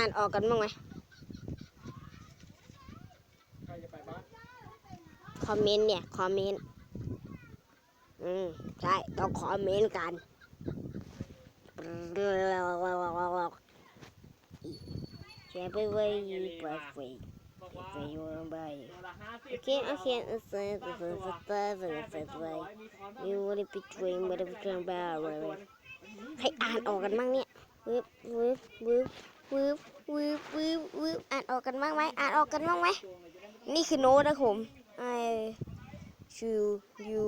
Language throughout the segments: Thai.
อ่านออกกันบ้างไหมคอมเมนต์เนี่ย คอมเมนต์ อืม ใช่ ต้องคอมเมนต์กันแชร์ไปไว้ไปฟรีบอกว่าไปยูไปโอเคโอเคเออเซอร์เซอร์เซอร์เซอร์เซอร์เซอร์เซอร์ไว้ You wanna be trained by the train bar ให้อ่านออกกันบ้างเนี่ยวืบวืบวืบ วืบวืบวืบวืบอ่านออกกันบ้างไหมอ่านออกกันบ้างไหมนี่คือโน้ตนะผม I choose you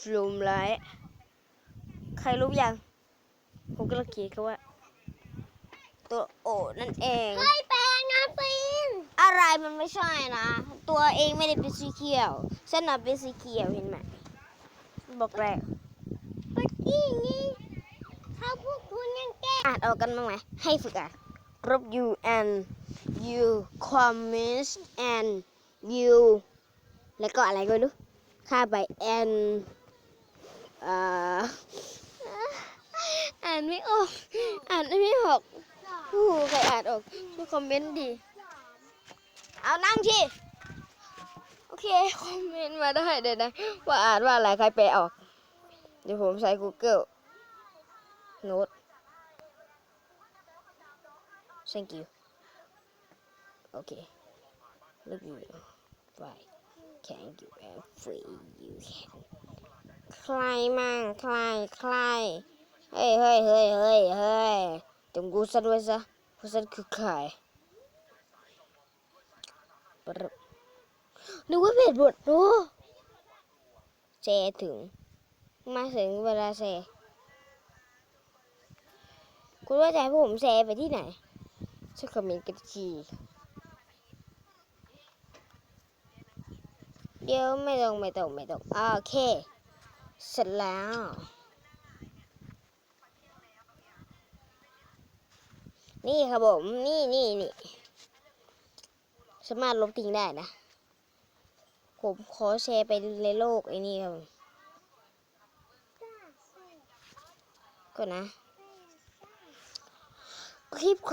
from light ใครรู้ยังผมกำลังเขียนคำว่า ตัวโอนั่นเองเฮ้ยแปลงนะฟินอะไรมันไม่ใช่นะ ตัวเองไม่ได้เป็นสีเขียวฉันน่ะเป็นสีเขียวเห็นไหมบอกแล้วเมื่อกี้นี้เขาพวกคุณยังแก้ อ่านออกกันบ้างไหมให้ฝึกอ่านรบ you and you comments and you แล้วก็อะไรก็ไม่รู้ค่าไป and อ่านไม่ออก อ่านไม่ออกโอ้ใครอ่านออกช่วยคอมเมนต์ดิเอานั่งที่ โอเค คอมเมนต์มาได้เดี๋ยวนะ ว่าอ่านว่าอะไรใครแปลออก เดี๋ยวผมใช้ Google Note thank you โอเค look you right can you and free you can ใครมั่งใครใครเฮ้ยเฮ้ยเฮ้ยเฮ้ยเฮ้ยจงกูซะด้วยซะเพราะฉันคือใครนึกว่าเพจบทโน้เซถึง มาถึงเวลาเซคุณว่าจะให้พวกผมแชร์ไปที่ไหน ช่วยคอมเมนต์กันทีเดี๋ยวไม่ต้องไม่ต้องไม่ต้องโอเค เสร็จแล้วนี่ครับผม นี่นี่นี่สามารถลบทิ้งได้นะ ผมขอแชร์ไปในโลกไอ้นี่ครับก่อนนะ คลิปข